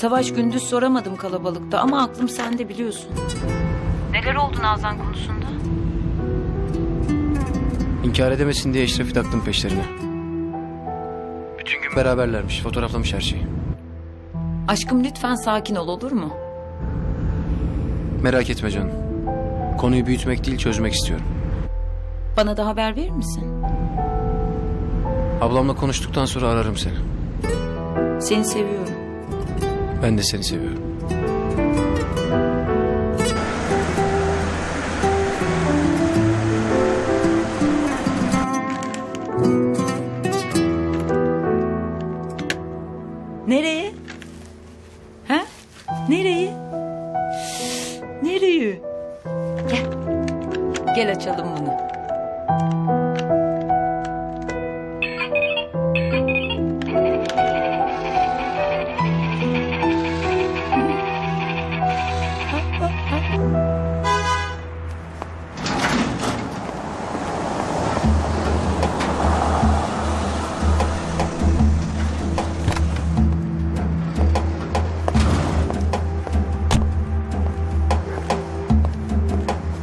Savaş gündüz soramadım kalabalıkta ama aklım sende biliyorsun. Neler oldu Nazan konusunda? İnkar edemesin diye Eşref'i taktım peşlerine. Bütün gün beraberlermiş. Fotoğraflamış her şeyi. Aşkım lütfen sakin ol olur mu? Merak etme canım. Konuyu büyütmek değil çözmek istiyorum. Bana da haber verir misin? Ablamla konuştuktan sonra ararım seni. Seni seviyorum. Ben de seni seviyorum. Nereye? Ha? Nereye? Nereye? Gel. Gel açalım bunu.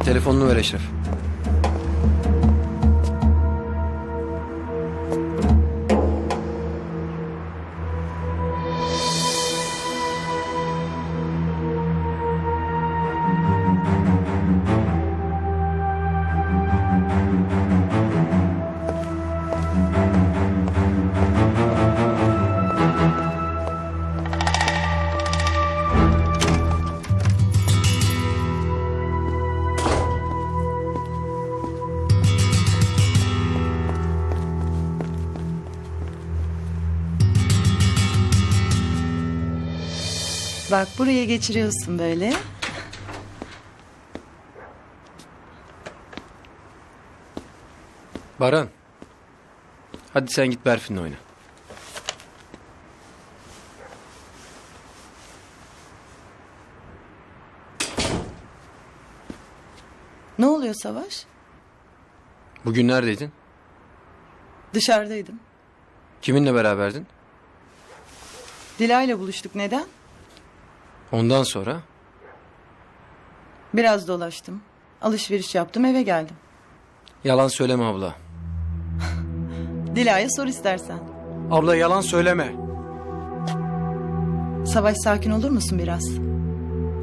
Telefonunu ver Eşref. Bak buraya geçiriyorsun böyle. Baran. Hadi sen git Berfin'le oyna. Ne oluyor Savaş? Bugün neredeydin? Dışarıdaydım. Kiminle beraberdin? Dilay'la buluştuk. Neden? Ondan sonra Biraz dolaştım. Alışveriş yaptım eve geldim. yalan söyleme abla. Dilay'a sor istersen. Abla yalan söyleme. Savaş sakin olur musun biraz?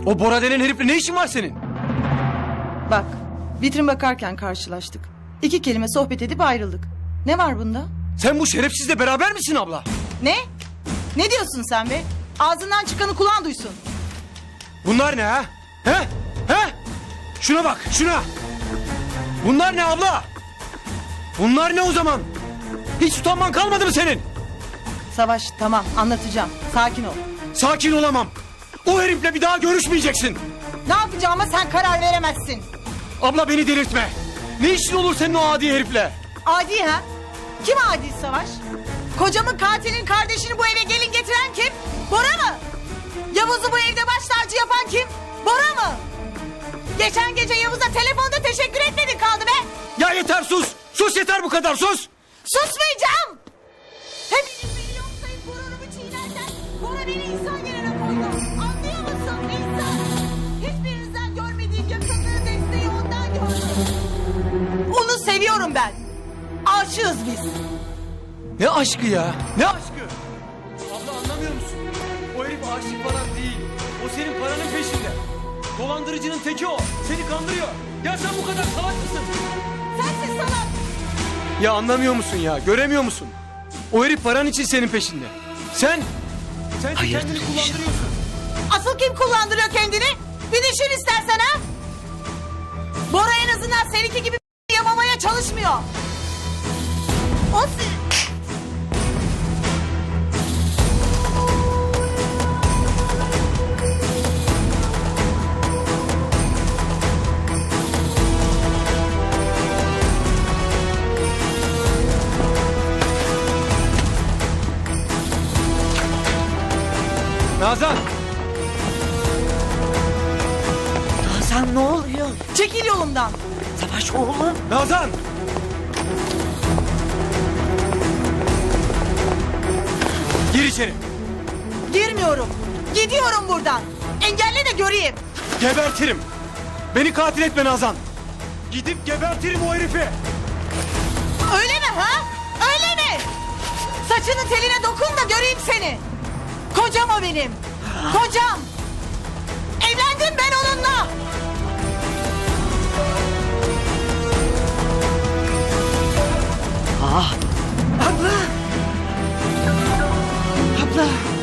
O Bora denen herifle ne işin var senin? Bak vitrin bakarken karşılaştık. İki kelime sohbet edip ayrıldık. Ne var bunda? Sen bu şerefsizle beraber misin abla? Ne? Ne diyorsun sen be? Ağzından çıkanı kulağın duysun. Bunlar ne ha? He? He? Şuna bak, şuna. Bunlar ne abla? Bunlar ne o zaman? Hiç utanman kalmadı mı senin? Savaş tamam anlatacağım. Sakin ol. Sakin olamam. O herifle bir daha görüşmeyeceksin. Ne yapacağıma sen karar veremezsin. Abla beni delirtme. Ne işin olur senin o adi herifle? Adi ha? Kim adi Savaş? Kocamın katilin kardeşini bu eve gelin getiren kim? Bora mı? Yavuz'u bu evde baş Geçen gece Yavuz'a telefonda teşekkür etmedin kaldı be. Ya yeter sus. Sus yeter bu kadar sus. Susmayacağım. Hepiniz beni yok sayıp gururumu çiğnerken Bora beni insan yerine koydu. Anlıyor musun insan? Hiçbirinizden görmediğim yakınlığı desteği ondan gördüm. Onu seviyorum ben. Aşığız biz. Ne aşkı ya? Ne aşkı? Abla anlamıyor musun? O herif aşık falan değil. O senin paranın peşinde. Dolandırıcının teki o. Seni kandırıyor. Ya sen bu kadar salak mısın? Sensin salak. Ya anlamıyor musun ya? Göremiyor musun? O herif paran için senin peşinde. Sen... Sen de kendini kullandırıyorsun. Asıl kim kullandırıyor kendini? Bir düşün istersen ha. Bora en azından seninki gibi yapamaya çalışmıyor. O Nazan! Hasan ne oluyor? Çekil yolumdan. Savaş oğlum. Nazan! Gir içeri. Girmiyorum. Gidiyorum buradan. Engelle de göreyim. Gebertirim. Beni katil etme Nazan. Gidip gebertirim o herifi. Öyle mi ha? Öyle mi? Saçının teline dokun da göreyim seni. Kocam o benim. Kocam. Evlendim ben onunla. Ah. Abla. Abla.